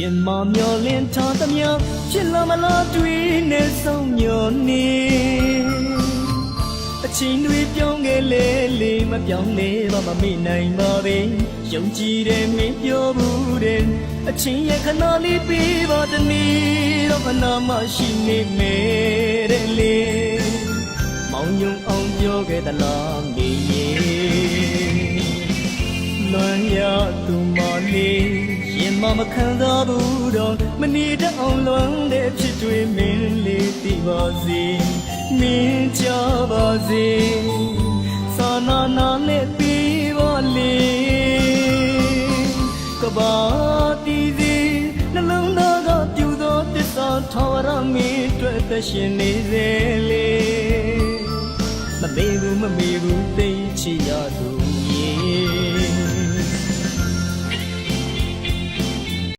ရင်မမျောလင်းထားသမျှဖြစ်လာမလားတွေးနေဆုံးညောနေအချင်းတွေပြောင်းခဲ့လေလေမပြောင်းလဲပါမမေ့နိုင်ပါပဲယုံကြည်တယ်မင်းပြောဘူးတယ်အချင်းရဲ့ခဏလေးပေးပါတနည်းတော့ခဏမှရှိနေမယ်တဲ့လေမောင်ယုံအောင်ပြောခဲ့သလားမေရေလွမ်းရသူမလေးရင် မမခံစားဘူးတော့မနေတတ်အောင်လွမ်းတဲ့ဖြစ်တွေမင်းလေးသိပါစေမင်းကြပါစေသာနာနာနဲ့ပြီးပါလေကဘာတီစီနှလုံးသားကပြူသောတစ္ဆာထာဝရမင်းအတွက်သက်ရှင်နေစေလေမမေဘူးမမေဘူးသိချီရသူ